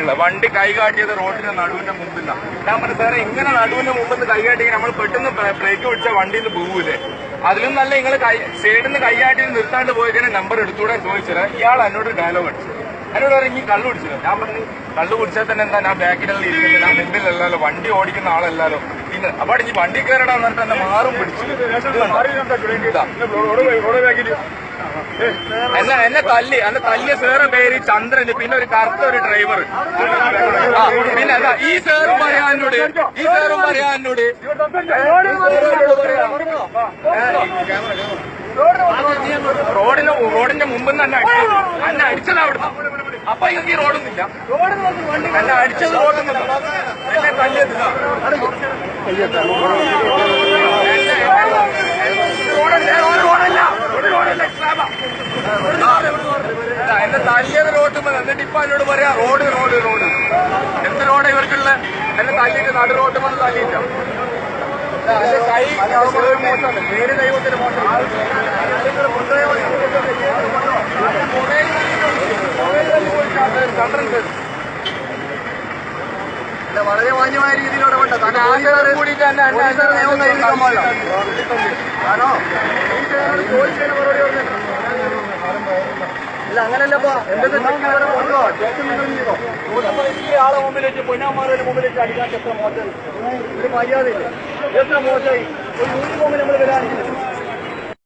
പറഞ്ഞില്ല വണ്ടി കൈകാട്ടിയത് റോഡിന്റെ നടുവിന്റെ മുമ്പിലാണ് ഞാൻ പറഞ്ഞു സാറേ ഇങ്ങനെ നടുവിന്റെ മുമ്പിൽ നിന്ന് കൈകാട്ടി നമ്മൾ പെട്ടെന്ന് ബ്രേക്ക് പിടിച്ച വണ്ടിയിൽ നിന്ന് പോകൂലേ അതിലും നല്ല നിങ്ങൾ സൈഡിൽ നിന്ന് കൈകാട്ടി നിർത്താണ്ട് പോയിക്കണേ നമ്പർ എടുത്തൂടെ ചോദിച്ചത്. ഇയാൾ എന്നോട് ഡയലോഗ് അടിച്ചു. എന്നോട് പറഞ്ഞു ഈ കള്ളു കുടിച്ചത് ഞാൻ പറഞ്ഞു കള്ളു കുടിച്ചാൽ തന്നെ എന്താ? ഞാൻ ബാക്കിലുള്ള ഇരിക്കുന്നത്. ഞാൻ മുമ്പിലല്ലല്ലോ. വണ്ടി ഓടിക്കുന്ന ആളല്ലല്ലോ. പിന്നെ അപ്പൊ ഈ വണ്ടി കയറടാ എന്നിട്ട് എന്നെ മാറും പിടിച്ചു. എന്നെ എന്നെ തല്ലി എന്നെ തല്ലിയ സേറ പേര് ചന്ദ്രന് പിന്നെ ഒരു കറുത്ത ഒരു ഡ്രൈവർ പിന്നെ എന്താ ഈ സേറും പറയാനോട് ഈ സേറും പറയാനോട് റോഡിന് റോഡിന്റെ മുമ്പിൽ നിന്ന് തന്നെ അടിച്ചത് എന്നെ അടിച്ചത് അവിടെ അപ്പൊ ഇങ്ങനെ ഈ റോഡൊന്നുമില്ല എന്നെ അടിച്ചത് റോഡൊന്നുമില്ല എന്നെ തല്ലിയത് എന്നെ തല്ലിയത് റോഡ് എന്നിട്ട് ഇപ്പൊ എന്നോട് പറയാ റോഡ് റോഡ് റോഡ് എന്ത് റോഡ് ഇവർക്കുള്ള എന്നെ തല്ലിയിട്ട് നടു വന്ന് തല്ലിയില്ല എന്റെ കൈ മോശമാണ് പേര് ദൈവത്തിന് മോശം വളരെ മാന്യമായ രീതിയിലൂടെ വേണ്ട തന്നെ ആശയം കൂടിയിട്ട് തന്നെ എന്നെ പോലീസുകാർ നിയമം കയ്യിലെടുക്കാൻ പാടില്ല ആണോ ഈ മാന്യമായ ചോദിച്ചതിന് മറുപടി പറഞ്ഞിട്ട് ഇല്ല അങ്ങനല്ലപ്പാ. ചെയ്തോ? ഈ ആളെ മുമ്പിൽ വെച്ച് പൊന്നാമാരുടെ മുമ്പിൽ വെച്ച് അടിക്കാൻ എത്ര മോശം? ഇത് മര്യാദയില്ല. എത്ര മോശമായി? ഒരു യൂണിഫോമിൽ നമ്മൾ വരാനില്ല